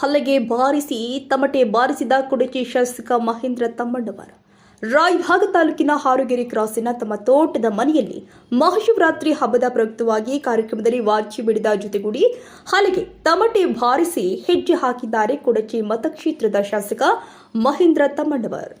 ಹಲ್ಲೆಗೆ ಬಾರಿಸಿ ತಮಟೆ ಬಾರಿಸಿದ ಕುಡಚಿ ಶಾಸಕ ಮಹೇಂದ್ರ ತಮ್ಮಣ್ಣವರ. ರಾಯಭಾಗ ತಾಲೂಕಿನ ಹಾರುಗೆರೆ ಕ್ರಾಸಿನ ತಮ್ಮ ತೋಟದ ಮನೆಯಲ್ಲಿ ಮಹಾಶಿವರಾತ್ರಿ ಹಬ್ಬದ ಪ್ರಯುಕ್ತವಾಗಿ ಕಾರ್ಯಕ್ರಮದಲ್ಲಿ ವಾಚಿ ಬಿಡಿದ ಜೊತೆಗೂಡಿ ಹಲಗೆ ತಮಟೆ ಬಾರಿಸಿ ಹೆಜ್ಜೆ ಹಾಕಿದ್ದಾರೆ ಕೊಡಚಿ ಮತಕ್ಷೇತ್ರದ ಶಾಸಕ ಮಹೇಂದ್ರ ತಮ್ಮಣ್ಣವರ್.